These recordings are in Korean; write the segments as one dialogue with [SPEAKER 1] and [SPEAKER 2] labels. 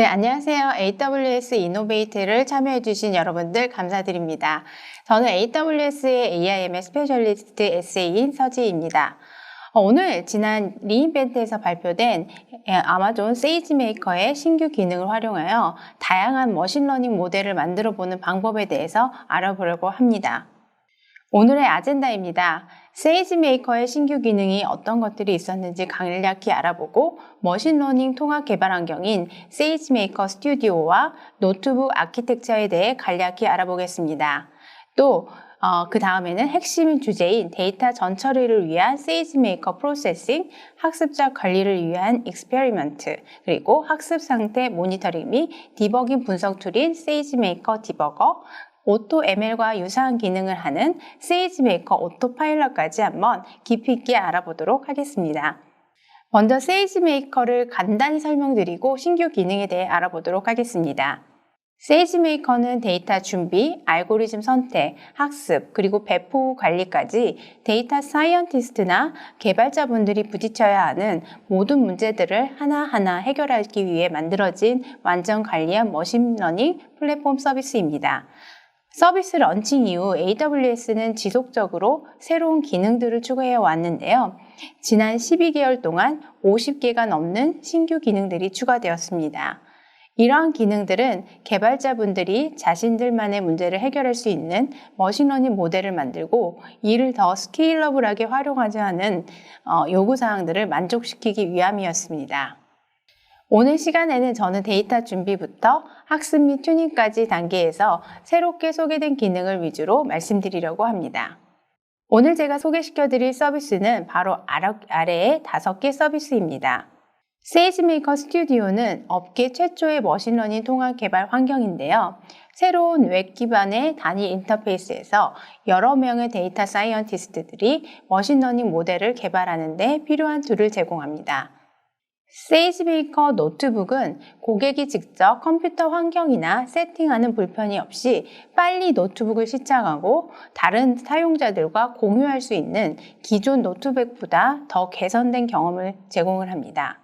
[SPEAKER 1] 네, 안녕하세요. AWS 이노베이트를 참여해주신 여러분들 감사드립니다. 저는 AWS의 AIMS 스페셜리스트 SA인 서지입니다. 어, 오늘 지난 리인벤트에서 발표된 예, 아마존 세이지메이커의 신규 기능을 활용하여 다양한 머신러닝 모델을 만들어 보는 방법에 대해서 알아보려고 합니다. 오늘의 아젠다입니다. 세이지 메이커의 신규 기능이 어떤 것들이 있었는지 간략히 알아보고 머신러닝 통합 개발 환경인 세이지 메이커 스튜디오와 노트북 아키텍처에 대해 간략히 알아보겠습니다. 또 어, 그 다음에는 핵심 주제인 데이터 전처리를 위한 세이지메이커 프로세싱, 학습자 관리를 위한 익스페리먼트, 그리고 학습 상태 모니터링 및 디버깅 분석 툴인 세이지메이커 디버거, 오토 ML과 유사한 기능을 하는 세이지메이커 오토파일럿까지 한번 깊이 있게 알아보도록 하겠습니다. 먼저 세이지메이커를 간단히 설명드리고 신규 기능에 대해 알아보도록 하겠습니다. 세이지메이커는 데이터 준비, 알고리즘 선택, 학습, 그리고 배포 관리까지 데이터 사이언티스트나 개발자분들이 부딪혀야 하는 모든 문제들을 하나하나 해결하기 위해 만들어진 완전 관리한 머신러닝 플랫폼 서비스입니다. 서비스 런칭 이후 AWS는 지속적으로 새로운 기능들을 추가해 왔는데요. 지난 12개월 동안 50개가 넘는 신규 기능들이 추가되었습니다. 이러한 기능들은 개발자분들이 자신들만의 문제를 해결할 수 있는 머신러닝 모델을 만들고 이를 더 스케일러블하게 활용하자 하는 어, 요구사항들을 만족시키기 위함이었습니다. 오늘 시간에는 저는 데이터 준비부터 학습 및 튜닝까지 단계에서 새롭게 소개된 기능을 위주로 말씀드리려고 합니다. 오늘 제가 소개시켜 드릴 서비스는 바로 아래의 다섯 개 서비스입니다. 세이지메이커 스튜디오는 업계 최초의 머신러닝 통합 개발 환경인데요. 새로운 웹 기반의 단일 인터페이스에서 여러 명의 데이터 사이언티스트들이 머신러닝 모델을 개발하는 데 필요한 툴을 제공합니다. 세이지메이커 노트북은 고객이 직접 컴퓨터 환경이나 세팅하는 불편이 없이 빨리 노트북을 시작하고 다른 사용자들과 공유할 수 있는 기존 노트북보다 더 개선된 경험을 제공을 합니다.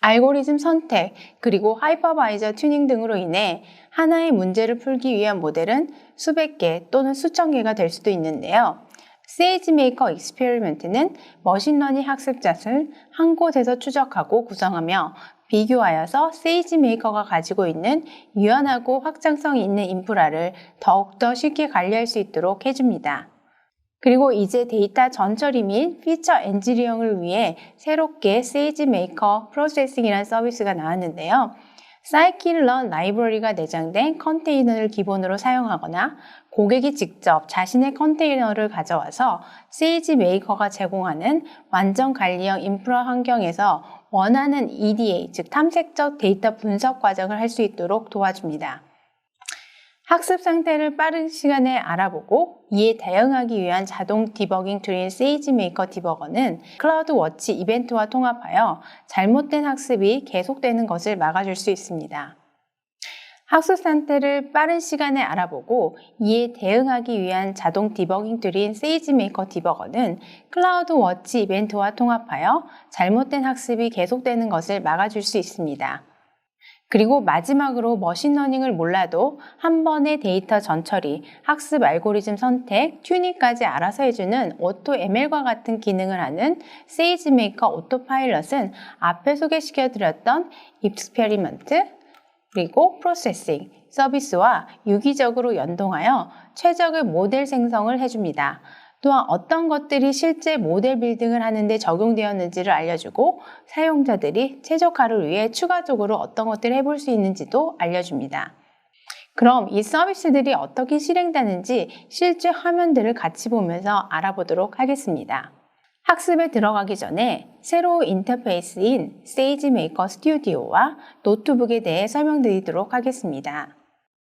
[SPEAKER 1] 알고리즘 선택, 그리고 하이퍼바이저 튜닝 등으로 인해 하나의 문제를 풀기 위한 모델은 수백 개 또는 수천 개가 될 수도 있는데요. 세이지메이커 익스페리먼트는 머신러닝 학습자를 한 곳에서 추적하고 구성하며 비교하여서 세이지메이커가 가지고 있는 유연하고 확장성이 있는 인프라를 더욱더 쉽게 관리할 수 있도록 해줍니다. 그리고 이제 데이터 전처리 및 피처 엔지니어링을 위해 새롭게 세이지메이커 프로세싱이라는 서비스가 나왔는데요. 사이킬런 라이브러리가 내장된 컨테이너를 기본으로 사용하거나 고객이 직접 자신의 컨테이너를 가져와서 세이지 메이커가 제공하는 완전 관리형 인프라 환경에서 원하는 EDA, 즉 탐색적 데이터 분석 과정을 할 수 있도록 도와줍니다. 학습 상태를 빠른 시간에 알아보고 이에 대응하기 위한 자동 디버깅 툴인 세이지 메이커 디버거는 클라우드 워치 이벤트와 통합하여 잘못된 학습이 계속되는 것을 막아줄 수 있습니다. 학습 상태를 빠른 시간에 알아보고 이에 대응하기 위한 자동 디버깅 툴인 세이지메이커 디버거는 클라우드 워치 이벤트와 통합하여 잘못된 학습이 계속되는 것을 막아줄 수 있습니다. 그리고 마지막으로 머신러닝을 몰라도 한 번의 데이터 전처리, 학습 알고리즘 선택, 튜닝까지 알아서 해주는 오토 ML과 같은 기능을 하는 세이지메이커 오토파일럿은 앞에 소개시켜드렸던 익스페리먼트, 그리고 프로세싱, 서비스와 유기적으로 연동하여 최적의 모델 생성을 해줍니다. 또한 어떤 것들이 실제 모델 빌딩을 하는데 적용되었는지를 알려주고 사용자들이 최적화를 위해 추가적으로 어떤 것들을 해볼 수 있는지도 알려줍니다. 그럼 이 서비스들이 어떻게 실행되는지 실제 화면들을 같이 보면서 알아보도록 하겠습니다. 학습에 들어가기 전에 새로운 인터페이스인 세이지메이커 스튜디오와 노트북에 대해 설명드리도록 하겠습니다.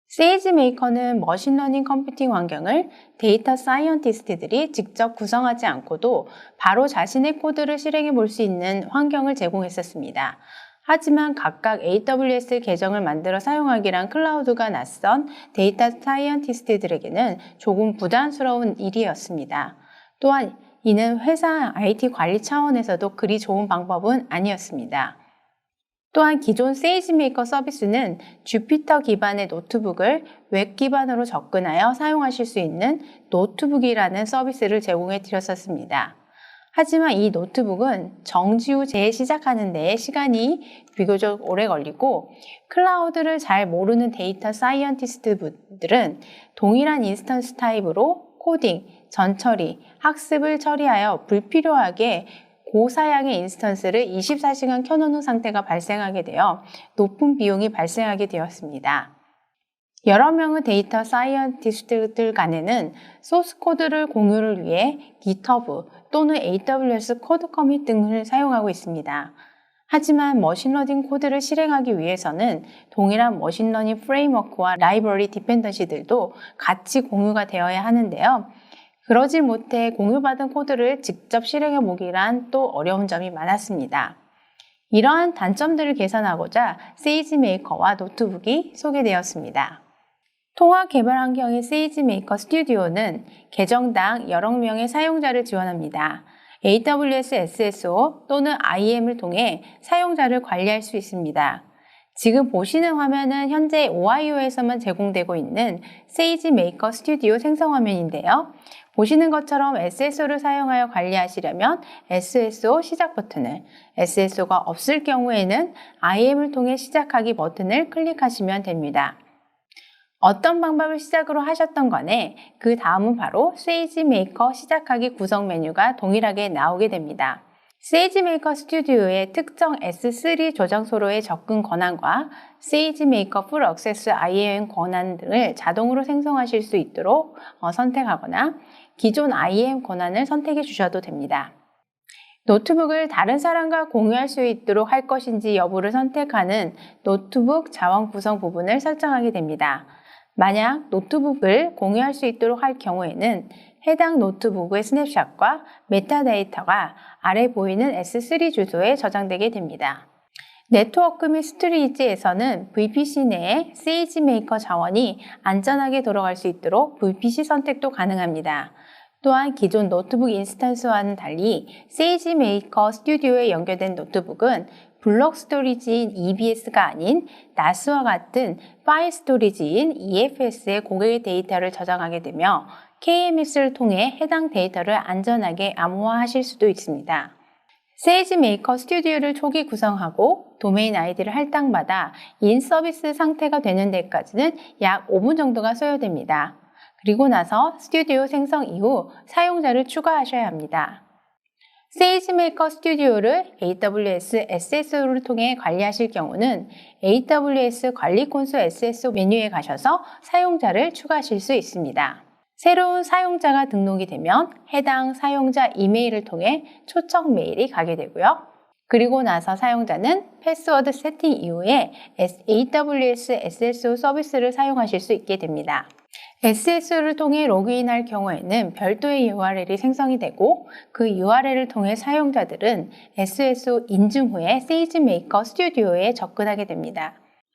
[SPEAKER 1] 세이지 메이커는 머신러닝 컴퓨팅 환경을 데이터 사이언티스트들이 직접 구성하지 않고도 바로 자신의 코드를 실행해 볼 수 있는 환경을 제공했었습니다. 하지만 각각 AWS 계정을 만들어 사용하기란 클라우드가 낯선 데이터 사이언티스트들에게는 조금 부담스러운 일이었습니다. 또한 이는 회사 IT 관리 차원에서도 그리 좋은 방법은 아니었습니다. 또한 기존 세이지메이커 서비스는 주피터 기반의 노트북을 웹 기반으로 접근하여 사용하실 수 있는 노트북이라는 서비스를 제공해 드렸었습니다. 하지만 이 노트북은 정지 후 재시작하는 데에 시간이 비교적 오래 걸리고 클라우드를 잘 모르는 데이터 사이언티스트 분들은 동일한 인스턴스 타입으로 코딩, 전처리, 학습을 처리하여 불필요하게 고사양의 인스턴스를 24시간 켜놓은 상태가 발생하게 되어 높은 비용이 발생하게 되었습니다. 여러 명의 데이터 사이언티스트들 간에는 소스 코드를 공유를 위해 GitHub 또는 AWS 코드 커밋 등을 사용하고 있습니다. 하지만 머신러닝 코드를 실행하기 위해서는 동일한 머신러닝 프레임워크와 라이브러리 디펜던시들도 같이 공유가 되어야 하는데요. 그러지 못해 공유받은 코드를 직접 실행해 보기란 또 어려운 점이 많았습니다. 이러한 단점들을 개선하고자 세이지 메이커와 노트북이 소개되었습니다. 통합 개발 환경의 세이지 메이커 스튜디오는 계정당 여러 명의 사용자를 지원합니다. AWS SSO 또는 IAM을 통해 사용자를 관리할 수 있습니다. 지금 보시는 화면은 현재 오하이오에서만 제공되고 있는 세이지 메이커 스튜디오 생성 화면인데요. 보시는 것처럼 SSO를 사용하여 관리하시려면 SSO 시작 버튼을, SSO가 없을 경우에는 IM을 통해 시작하기 버튼을 클릭하시면 됩니다. 어떤 방법을 시작으로 하셨던 간에 그 다음은 바로 세이지 메이커 시작하기 구성 메뉴가 동일하게 나오게 됩니다. 세이지 메이커 스튜디오의 특정 S3 저장 소로의 접근 권한과 세이지 메이커 풀 액세스 IAM 권한 등을 자동으로 생성하실 수 있도록 어, 선택하거나 기존 IAM 권한을 선택해 주셔도 됩니다. 노트북을 다른 사람과 공유할 수 있도록 할 것인지 여부를 선택하는 노트북 자원 구성 부분을 설정하게 됩니다. 만약 노트북을 공유할 수 있도록 할 경우에는 해당 노트북의 스냅샷과 메타데이터가 아래 보이는 S3 주소에 저장되게 됩니다. 네트워크 및 스토리지에서는 VPC 내에 세이지메이커 자원이 안전하게 돌아갈 수 있도록 VPC 선택도 가능합니다. 또한 기존 노트북 인스턴스와는 달리 세이지 메이커 스튜디오에 연결된 노트북은 블록 스토리지인 EBS가 아닌 NAS와 같은 파일 스토리지인 EFS에 고객의 데이터를 저장하게 되며 KMS를 통해 해당 데이터를 안전하게 암호화하실 수도 있습니다. 세이지 메이커 스튜디오를 초기 구성하고 도메인 아이디를 할당받아 인 서비스 상태가 되는 데까지는 약 5분 정도가 소요됩니다. 그리고 나서 스튜디오 생성 이후 사용자를 추가하셔야 합니다. 세이지메이커 스튜디오를 AWS SSO를 통해 관리하실 경우는 AWS 관리 콘솔 SSO 메뉴에 가셔서 사용자를 추가하실 수 있습니다. 새로운 사용자가 등록이 되면 해당 사용자 이메일을 통해 초청 메일이 가게 되고요. 그리고 나서 사용자는 패스워드 세팅 이후에 AWS SSO 서비스를 사용하실 수 있게 됩니다. SS를 통해 로그인할 경우에는 별도의 URL이 생성이 되고 그 URL을 통해 사용자들은 SSO 인증 후에 세이지메이커 스튜디오에 접근하게 됩니다.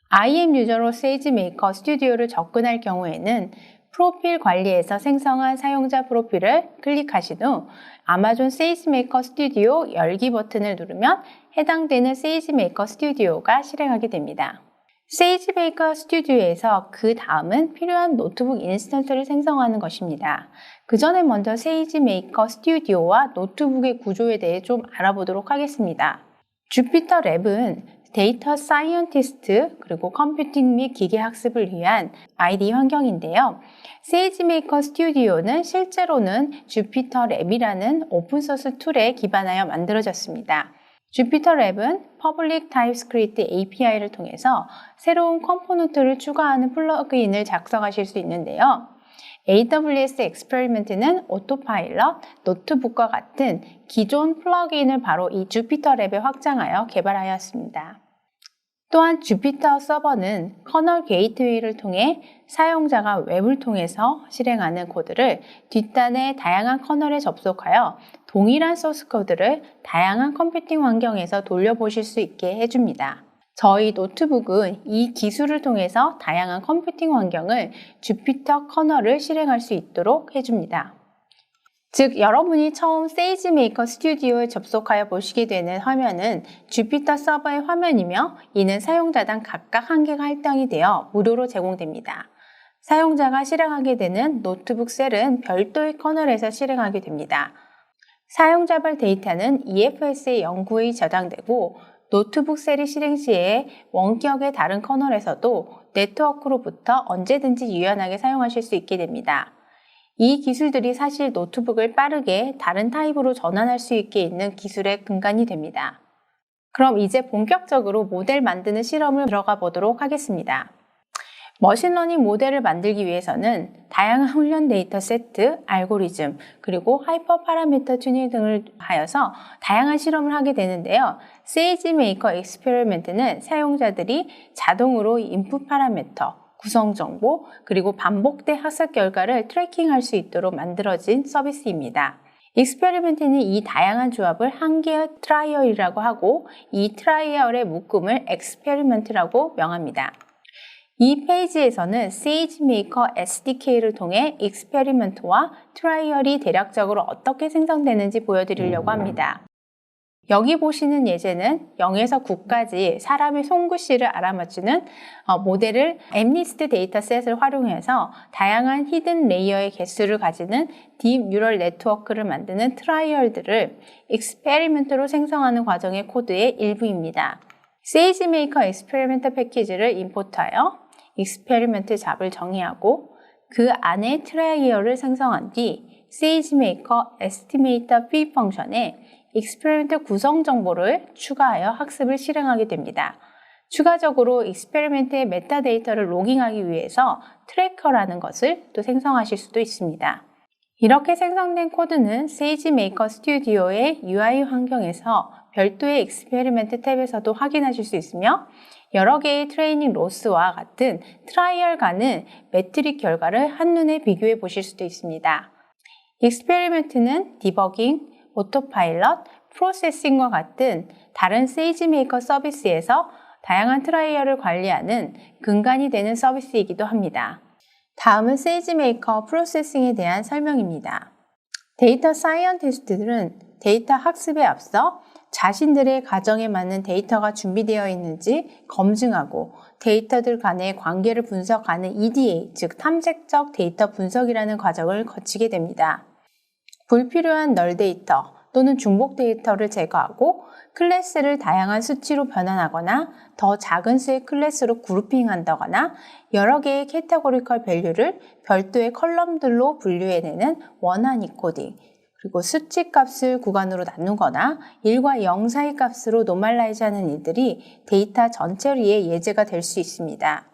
[SPEAKER 1] IM 유저로 세이지메이커 스튜디오를 접근할 경우에는 프로필 관리에서 생성한 사용자 프로필을 클릭하신 후 아마존 세이지메이커 스튜디오 열기 버튼을 누르면 해당되는 세이지메이커 스튜디오가 실행하게 됩니다. 세이지메이커 스튜디오에서 그 다음은 필요한 노트북 인스턴스를 생성하는 것입니다. 그 전에 먼저 세이지메이커 스튜디오와 노트북의 구조에 대해 좀 알아보도록 하겠습니다. 주피터 랩은 데이터 사이언티스트 그리고 컴퓨팅 및 기계 학습을 위한 ID 환경인데요. 세이지메이커 스튜디오는 실제로는 주피터 랩이라는 오픈소스 툴에 기반하여 만들어졌습니다. 주피터 랩은 Public TypeScript API를 통해서 새로운 컴포넌트를 추가하는 플러그인을 작성하실 수 있는데요. AWS Experiment는 오토파일럿, 노트북과 같은 기존 플러그인을 바로 이 주피터 랩에 확장하여 개발하였습니다. 또한 주피터 서버는 커널 게이트웨이를 통해 사용자가 웹을 통해서 실행하는 코드를 뒷단의 다양한 커널에 접속하여 동일한 소스 코드를 다양한 컴퓨팅 환경에서 돌려보실 수 있게 해줍니다. 저희 노트북은 이 기술을 통해서 다양한 컴퓨팅 환경을 주피터 커널을 실행할 수 있도록 해줍니다. 즉 여러분이 처음 세이지메이커 스튜디오에 접속하여 보시게 되는 화면은 주피터 서버의 화면이며 이는 사용자당 각각 한 개가 할당이 되어 무료로 제공됩니다. 사용자가 실행하게 되는 노트북 셀은 별도의 커널에서 실행하게 됩니다. 사용자별 데이터는 EFS의 연구에 저장되고 노트북 셀이 실행 시에 원격의 다른 커널에서도 네트워크로부터 언제든지 유연하게 사용하실 수 있게 됩니다. 이 기술들이 사실 노트북을 빠르게 다른 타입으로 전환할 수 있게 있는 기술의 근간이 됩니다. 그럼 이제 본격적으로 모델 만드는 실험을 들어가 보도록 하겠습니다. 머신러닝 모델을 만들기 위해서는 다양한 훈련 데이터 세트, 알고리즘, 그리고 하이퍼 파라미터 튜닝 등을 하여서 다양한 실험을 하게 되는데요. 세이지 메이커 익스페리멘트는 사용자들이 자동으로 인풋 파라미터, 구성 정보, 그리고 반복된 학습 결과를 트래킹할 수 있도록 만들어진 서비스입니다. 익스페리멘트는 이 다양한 조합을 한 개의 트라이얼이라고 하고 이 트라이얼의 묶음을 엑스페리멘트라고 명합니다. 이 페이지에서는 세이지메이커 SDK를 통해 익스페리먼트와 트라이얼이 대략적으로 어떻게 생성되는지 보여드리려고 합니다. 여기 보시는 예제는 0에서 9까지 사람의 손글씨를 알아맞추는 어, 모델을 엠리스트 데이터셋을 활용해서 다양한 히든 레이어의 개수를 가지는 딥 뉴럴 네트워크를 만드는 트라이얼들을 익스페리먼트로 생성하는 과정의 코드의 일부입니다. 세이지메이커 익스페리멘트 패키지를 임포트하여 익스페리멘트 잡을 정의하고 그 안에 트라이어를 생성한 뒤 세이지메이커 에스티메이터 P 펑션에 익스페리멘트 구성 정보를 추가하여 학습을 실행하게 됩니다. 추가적으로 익스페리멘트의 메타데이터를 로깅하기 위해서 트래커라는 것을 또 생성하실 수도 있습니다. 이렇게 생성된 코드는 세이지메이커 스튜디오의 UI 환경에서 별도의 익스페리멘트 탭에서도 확인하실 수 있으며 여러 개의 트레이닝 로스와 같은 트라이얼과는 매트릭 결과를 한눈에 비교해 보실 수도 있습니다. 익스페리멘트는 디버깅, 오토파일럿, 프로세싱과 같은 다른 세이지메이커 서비스에서 다양한 트라이얼을 관리하는 근간이 되는 서비스이기도 합니다. 다음은 세이지메이커 프로세싱에 대한 설명입니다. 데이터 사이언티스트들은 데이터 학습에 앞서 자신들의 가정에 맞는 데이터가 준비되어 있는지 검증하고 데이터들 간의 관계를 분석하는 EDA, 즉 탐색적 데이터 분석이라는 과정을 거치게 됩니다. 불필요한 널 데이터 또는 중복 데이터를 제거하고 클래스를 다양한 수치로 변환하거나 더 작은 수의 클래스로 그룹핑한다거나 여러 개의 캐테고리컬 밸류를 별도의 컬럼들로 분류해내는 원한 이코딩, 그리고 수치 값을 구간으로 나누거나 1과 0 사이 값으로 노멀라이즈 하는 일들이 데이터 위해 예제가 될 수 있습니다.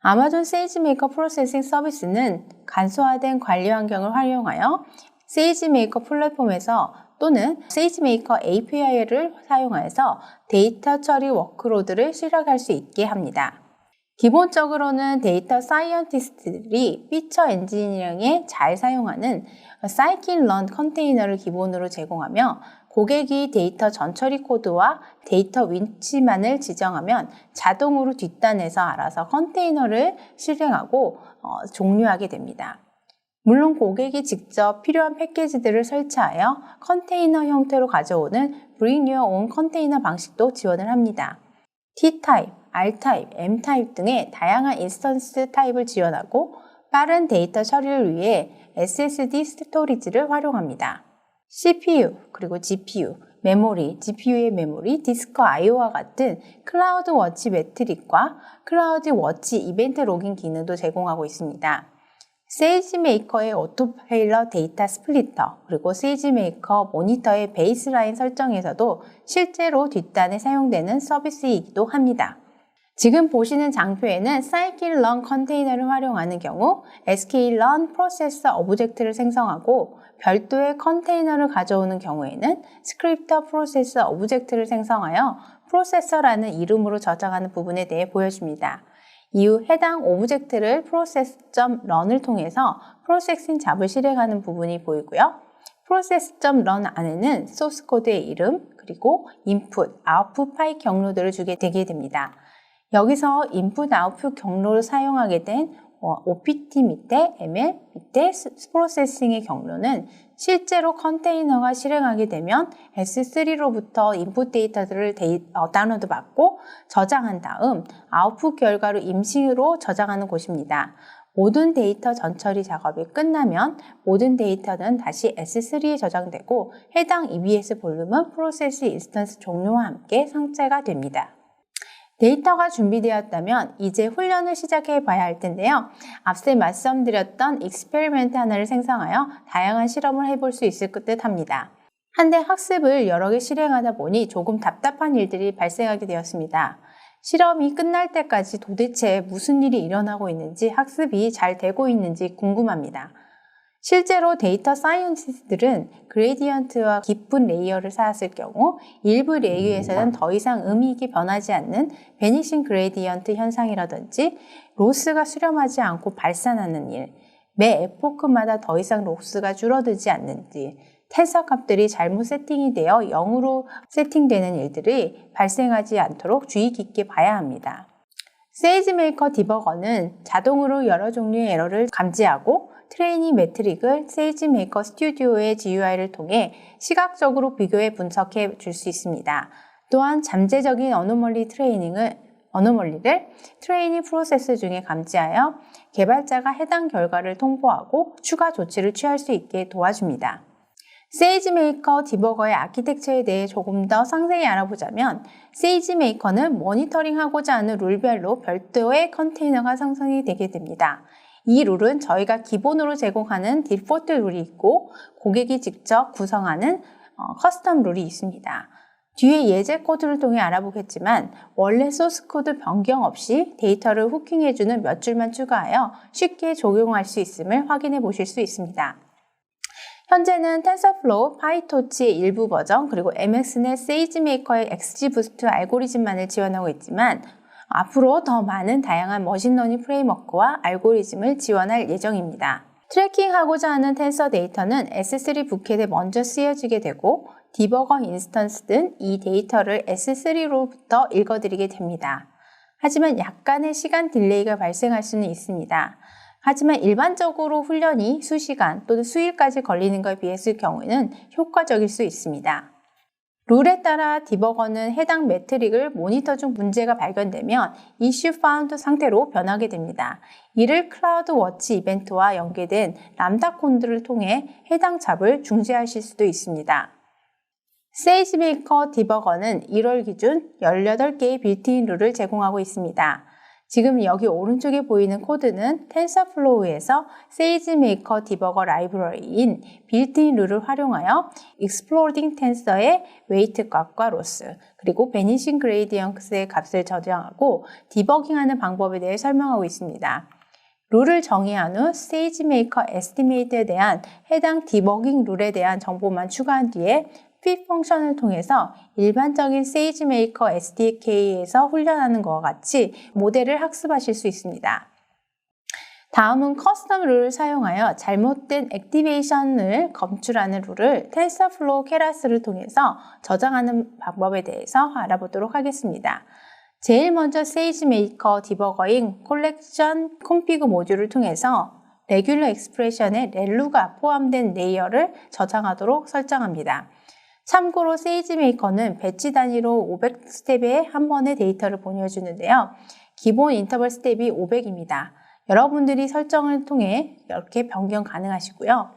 [SPEAKER 1] 아마존 세이지메이커 프로세싱 서비스는 간소화된 관리 환경을 활용하여 세이지메이커 플랫폼에서 또는 세이지메이커 API를 사용해서 데이터 처리 워크로드를 실행할 수 있게 합니다. 기본적으로는 데이터 사이언티스트들이 피처 엔지니어링에 잘 사용하는 사이킨 런 컨테이너를 기본으로 제공하며 고객이 데이터 전처리 코드와 데이터 위치만을 지정하면 자동으로 뒷단에서 알아서 컨테이너를 실행하고 어, 종료하게 됩니다. 물론 고객이 직접 필요한 패키지들을 설치하여 컨테이너 형태로 가져오는 Bring Your Own 컨테이너 방식도 지원을 합니다. T-타입, R-타입, M-타입 등의 다양한 인스턴스 타입을 지원하고 빠른 데이터 처리를 위해 SSD 스토리지를 활용합니다. CPU, 그리고 GPU, 메모리, GPU의 메모리, 디스크 IO와 같은 클라우드 워치 매트릭과 클라우드 워치 이벤트 로깅 기능도 제공하고 있습니다. 세이지메이커의 오토페일러 데이터 스플리터, 그리고 세이지메이커 모니터의 베이스라인 설정에서도 실제로 뒷단에 사용되는 서비스이기도 합니다. 지금 보시는 장표에는 사이클 런 컨테이너를 활용하는 경우 sklearn 프로세서 오브젝트를 생성하고 별도의 컨테이너를 가져오는 경우에는 스크립터 프로세서 오브젝트를 생성하여 프로세서라는 이름으로 저장하는 부분에 대해 보여줍니다. 이후 해당 오브젝트를 process.run을 통해서 프로세싱 잡을 실행하는 부분이 보이고요. process.run 안에는 소스 코드의 이름, 그리고 인풋, 아웃풋 파일 경로들을 주게 되게 됩니다. 여기서 인풋 아웃풋 경로를 사용하게 된 OPT 밑에 ML 밑에 프로세싱의 경로는 실제로 컨테이너가 실행하게 되면 S3로부터 인풋 데이터들을 데이, 어, 다운로드 받고 저장한 다음 아웃풋 결과로 임시로 저장하는 곳입니다. 모든 데이터 전처리 작업이 끝나면 모든 데이터는 다시 S3에 저장되고 해당 EBS 볼륨은 프로세스 인스턴스 종료와 함께 상체가 됩니다. 데이터가 준비되었다면 이제 훈련을 시작해 봐야 할 텐데요. 앞서 말씀드렸던 익스페리멘트 하나를 생성하여 다양한 실험을 해볼 수 있을 듯 합니다. 한데 학습을 여러 개 실행하다 보니 조금 답답한 일들이 발생하게 되었습니다. 실험이 끝날 때까지 도대체 무슨 일이 일어나고 있는지 학습이 잘 되고 있는지 궁금합니다. 실제로 데이터 사이언티스트들은 그레디언트와 깊은 레이어를 쌓았을 경우 일부 레이어에서는 더 이상 음이익이 변하지 않는 베니싱 그레디언트 현상이라든지 로스가 수렴하지 않고 발산하는 일, 매 에포크마다 더 이상 로스가 줄어들지 않는지, 텐서 값들이 잘못 세팅이 되어 0으로 세팅되는 일들이 발생하지 않도록 주의 깊게 봐야 합니다. 세이지메이커 디버거는 자동으로 여러 종류의 에러를 감지하고 트레이닝 매트릭을 세이지 메이커 스튜디오의 GUI를 통해 시각적으로 비교해 분석해 줄 수 있습니다. 또한 잠재적인 어노멀리 트레이닝을 어노멀리를 트레이닝 프로세스 중에 감지하여 개발자가 해당 결과를 통보하고 추가 조치를 취할 수 있게 도와줍니다. 세이지메이커 디버거의 아키텍처에 대해 조금 더 상세히 알아보자면 세이지메이커는 모니터링하고자 하는 룰별로 별도의 컨테이너가 생성이 되게 됩니다. 이 룰은 저희가 기본으로 제공하는 디폴트 룰이 있고 고객이 직접 구성하는 어, 커스텀 룰이 있습니다. 뒤에 예제 코드를 통해 알아보겠지만 원래 소스 코드 변경 없이 데이터를 후킹해주는 몇 줄만 추가하여 쉽게 적용할 수 있음을 확인해 보실 수 있습니다. 현재는 텐서플로우, 파이토치의 일부 버전, 그리고 MXNet 세이지메이커의 XGBoost 알고리즘만을 지원하고 있지만 앞으로 더 많은 다양한 머신러닝 프레임워크와 알고리즘을 지원할 예정입니다. 트래킹하고자 하는 텐서 데이터는 S3 부켓에 먼저 쓰여지게 되고 디버거 인스턴스 등 이 데이터를 S3로부터 읽어드리게 됩니다. 하지만 약간의 시간 딜레이가 발생할 수는 있습니다. 하지만 일반적으로 훈련이 수시간 또는 수일까지 걸리는 것에 비했을 경우에는 효과적일 수 있습니다. 룰에 따라 디버거는 해당 매트릭을 모니터 중 문제가 발견되면 이슈 파운드 상태로 변하게 됩니다. 이를 클라우드 워치 이벤트와 연계된 람다 콘드를 통해 해당 잡을 중지하실 수도 있습니다. 세이지메이커 디버거는 1월 기준 18개의 빌트인 룰을 제공하고 있습니다. 지금 여기 오른쪽에 보이는 코드는 텐서플로우에서 세이지메이커 디버거 라이브러리인 빌트인 룰을 활용하여 익스플로딩 텐서의 웨이트 값과 로스, 그리고 베니싱 그레이디언스의 값을 저장하고 디버깅하는 방법에 대해 설명하고 있습니다. 룰을 정의한 후 세이지메이커 에스티메이트에 대한 해당 디버깅 룰에 대한 정보만 추가한 뒤에 fit 펑션을 통해서 일반적인 세이지메이커 SDK에서 훈련하는 것과 같이 모델을 학습하실 수 있습니다. 다음은 커스텀 룰을 사용하여 잘못된 액티베이션을 검출하는 룰을 텐서플로우 케라스를 통해서 저장하는 방법에 대해서 알아보도록 하겠습니다. 제일 먼저 세이지메이커 디버거인 콜렉션 콤피그 모듈을 통해서 레귤러 익스프레션에 렐루가 포함된 레이어를 저장하도록 설정합니다. 참고로 세이지 메이커는 배치 단위로 500스텝에 한 번의 데이터를 보내주는데요. 기본 인터벌 스텝이 500입니다. 여러분들이 설정을 통해 이렇게 변경 가능하시고요.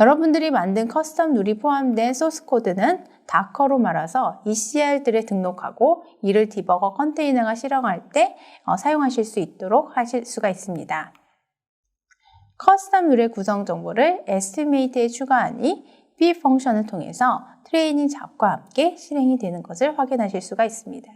[SPEAKER 1] 여러분들이 만든 커스텀 룰이 포함된 소스 코드는 다커로 말아서 ECR들에 등록하고 이를 디버거 컨테이너가 실행할 때 어, 사용하실 수 있도록 하실 수가 있습니다. 커스텀 룰의 구성 정보를 에스티메이트에 추가하니 B 펑션을 통해서 트레이닝 잡과 함께 실행이 되는 것을 확인하실 수가 있습니다.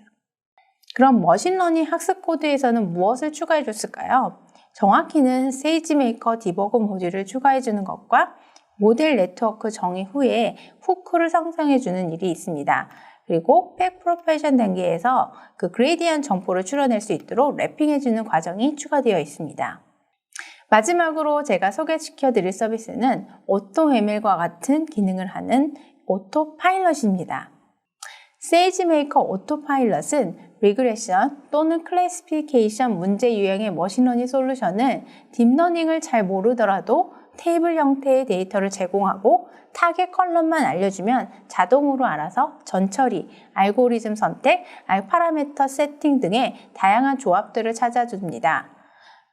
[SPEAKER 1] 그럼 머신러닝 학습 코드에서는 무엇을 추가해 줬을까요? 정확히는 세이지메이커 디버그 모듈을 추가해 주는 것과 모델 네트워크 정의 후에 후크를 생성해 주는 일이 있습니다. 그리고 팩 프로페션 단계에서 그 그레디언 점포를 추려낼 수 있도록 랩핑해 주는 과정이 추가되어 있습니다. 마지막으로 제가 소개시켜 드릴 서비스는 오토 메밀과 같은 기능을 하는 오토 파일럿입니다. 세이지 메이커 오토 파일럿은 리그레션 또는 클래시피케이션 문제 유형의 머신러닝 솔루션을 딥러닝을 잘 모르더라도 테이블 형태의 데이터를 제공하고 타겟 컬럼만 알려주면 자동으로 알아서 전처리, 알고리즘 선택, 파라미터 세팅 등의 다양한 조합들을 찾아줍니다.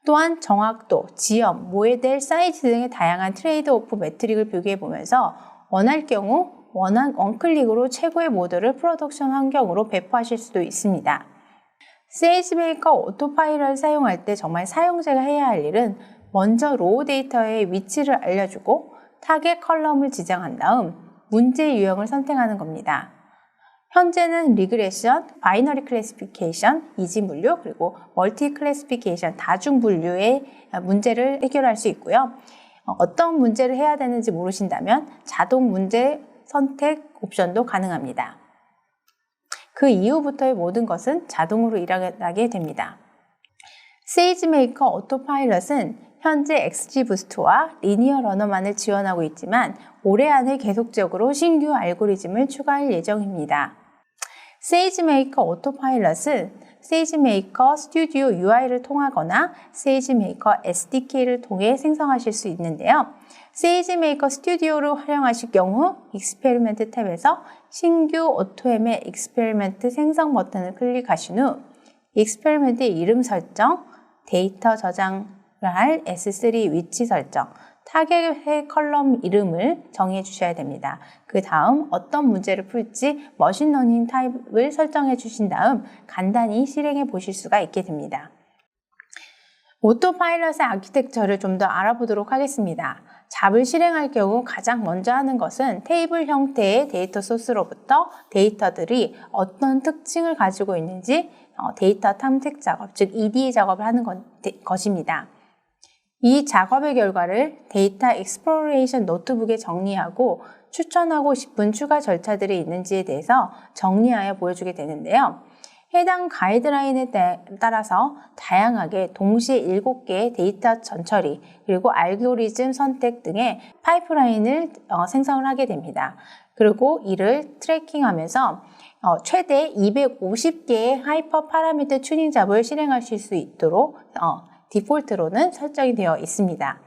[SPEAKER 1] 또한 정확도, 지연, 모델 사이즈 등의 다양한 트레이드 오프 매트릭을 비교해 보면서 원할 경우 원한 원클릭으로 최고의 모델을 프로덕션 환경으로 배포하실 수도 있습니다. 세이지메이커 오토파일럿을 사용할 때 정말 사용자가 해야 할 일은 먼저 로우 데이터의 위치를 알려주고 타겟 컬럼을 지정한 다음 문제 유형을 선택하는 겁니다. 현재는 리그레션, 바이너리 클래시피케이션, 이지 분류, 그리고 멀티 클래시피케이션, 다중 분류의 문제를 해결할 수 있고요. 어떤 문제를 해야 되는지 모르신다면 자동 문제 선택 옵션도 가능합니다. 그 이후부터의 모든 것은 자동으로 일어나게 됩니다. 세이지메이커 오토파일럿은 현재 XG부스트와 리니어 러너만을 지원하고 있지만 올해 안에 계속적으로 신규 알고리즘을 추가할 예정입니다. 세이지메이커 오토파일럿은 세이지메이커 스튜디오 UI를 통하거나 세이지메이커 SDK를 통해 생성하실 수 있는데요. 세이지메이커 스튜디오를 활용하실 경우 익스페리멘트 탭에서 신규 오토엠의 익스페리멘트 생성 버튼을 클릭하신 후 익스페리멘트의 이름 설정, 데이터 저장 할 S3 위치 설정, 타겟의 컬럼 이름을 정해 주셔야 됩니다. 그 다음 어떤 문제를 풀지 머신러닝 타입을 설정해 주신 다음 간단히 실행해 보실 수가 있게 됩니다. 오토파일럿의 아키텍처를 좀 더 알아보도록 하겠습니다. 잡을 실행할 경우 가장 먼저 하는 것은 테이블 형태의 데이터 소스로부터 데이터들이 어떤 특징을 가지고 있는지 어, 데이터 탐색 작업, 즉 EDA 작업을 하는 것입니다. 이 작업의 결과를 데이터 익스플로레이션 노트북에 정리하고 추천하고 싶은 추가 절차들이 있는지에 대해서 정리하여 보여주게 되는데요. 해당 가이드라인에 따라서 다양하게 동시에 7개의 데이터 전처리 그리고 알고리즘 선택 등의 파이프라인을 어, 생성을 하게 됩니다. 그리고 이를 트래킹하면서 어, 최대 250개의 하이퍼 파라미터 튜닝 잡을 실행하실 수 있도록 어, 디폴트로는 설정이 되어 있습니다.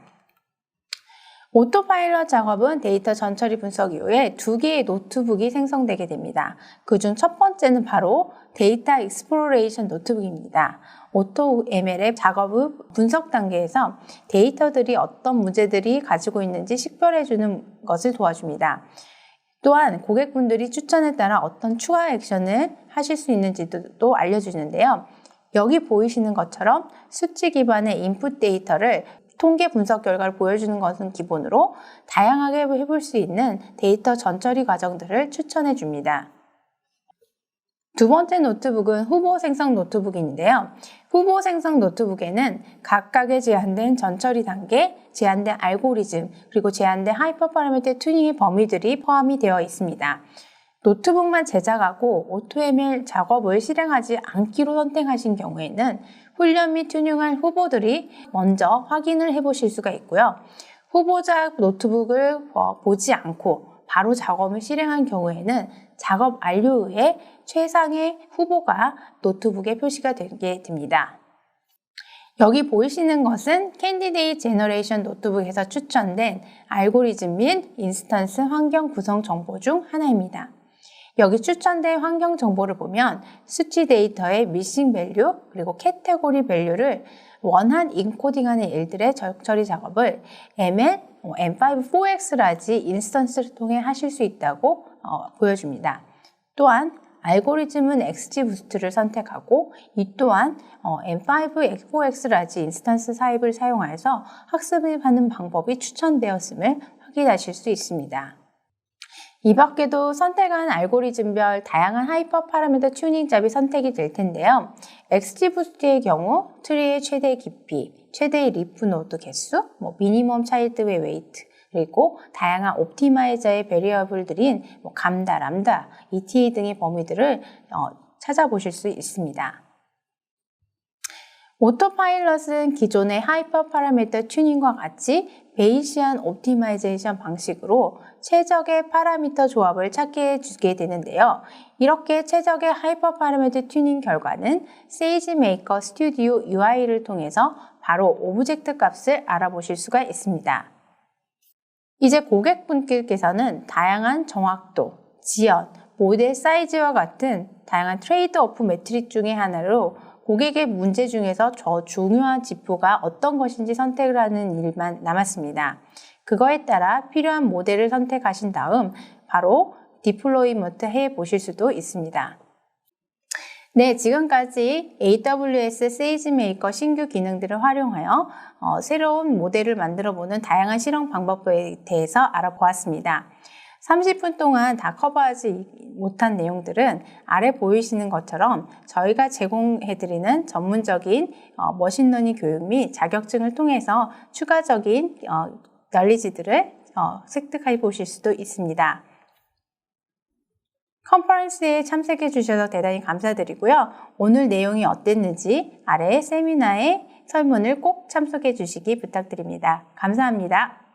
[SPEAKER 1] 오토파일럿 작업은 데이터 전처리 분석 이후에 두 개의 노트북이 생성되게 됩니다. 그중 첫 번째는 바로 데이터 익스플로레이션 노트북입니다. 오토 ML의 작업의 분석 단계에서 데이터들이 어떤 문제들이 가지고 있는지 식별해주는 것을 도와줍니다. 또한 고객분들이 추천에 따라 어떤 추가 액션을 하실 수 있는지도 알려주는데요. 여기 보이시는 것처럼 수치 기반의 인풋 데이터를 통계 분석 결과를 보여주는 것은 기본으로 다양하게 해볼 수 있는 데이터 전처리 과정들을 추천해 줍니다. 두 번째 노트북은 후보 생성 노트북인데요. 후보 생성 노트북에는 각각의 제한된 전처리 단계, 제한된 알고리즘, 그리고 제한된 하이퍼 파라미터 튜닝의 범위들이 포함이 되어 있습니다. 노트북만 제작하고 오토ML 작업을 실행하지 않기로 선택하신 경우에는 훈련 및 튜닝할 후보들이 먼저 확인을 해보실 수가 있고요. 후보자 노트북을 어, 보지 않고 바로 작업을 실행한 경우에는 작업 완료 후에 최상의 후보가 노트북에 표시가 되게 됩니다. 여기 보이시는 것은 캔디데이 제너레이션 노트북에서 추천된 알고리즘 및 인스턴스 환경 구성 정보 중 하나입니다. 여기 추천된 환경 정보를 보면 수치 데이터의 미싱 밸류 그리고 캐테고리 밸류를 원한 인코딩하는 일들의 적처리 작업을 ML, M5 4X라지 인스턴스를 통해 하실 수 있다고 어, 보여줍니다. 또한 알고리즘은 XGBoost를 선택하고 이 또한 어, M5 4X라지 인스턴스 사입을 사용하여서 학습을 하는 방법이 추천되었음을 확인하실 수 있습니다. 이 밖에도 선택한 알고리즘별 다양한 하이퍼 파라미터 튜닝 잡이 선택이 될 텐데요. XGBoost의 경우 트리의 최대 깊이, 최대의 리프 노드 개수, 뭐 미니멈 차일드의 웨이트, 그리고 다양한 옵티마이저의 베리어블들인 뭐 감다, 람다, ETA 등의 범위들을 어, 찾아보실 수 있습니다. 오토파일럿은 기존의 하이퍼 파라미터 튜닝과 같이 베이시안 옵티마이제이션 방식으로 최적의 파라미터 조합을 찾게 주게 되는데요. 이렇게 최적의 하이퍼 파라미터 튜닝 결과는 세이지 메이커 스튜디오 UI를 통해서 바로 오브젝트 값을 알아보실 수가 있습니다. 이제 고객분들께서는 다양한 정확도, 지연, 모델 사이즈와 같은 다양한 트레이드 오프 매트릭 중에 하나로 고객의 문제 중에서 저 중요한 지표가 어떤 것인지 선택을 하는 일만 남았습니다. 그거에 따라 필요한 모델을 선택하신 다음 바로 디플로이먼트 해 보실 수도 있습니다. 네, 지금까지 AWS 세이지메이커 신규 기능들을 활용하여 어, 새로운 모델을 만들어 보는 다양한 실험 방법에 대해서 알아보았습니다. 30분 동안 다 커버하지 못한 내용들은 아래 보이시는 것처럼 저희가 제공해드리는 전문적인 어, 머신러닝 교육 및 자격증을 통해서 추가적인 어, 널리지들을 어, 획득해 보실 수도 있습니다. 컨퍼런스에 참석해 주셔서 대단히 감사드리고요. 오늘 내용이 어땠는지 아래 세미나의 설문을 꼭 참석해 주시기 부탁드립니다. 감사합니다.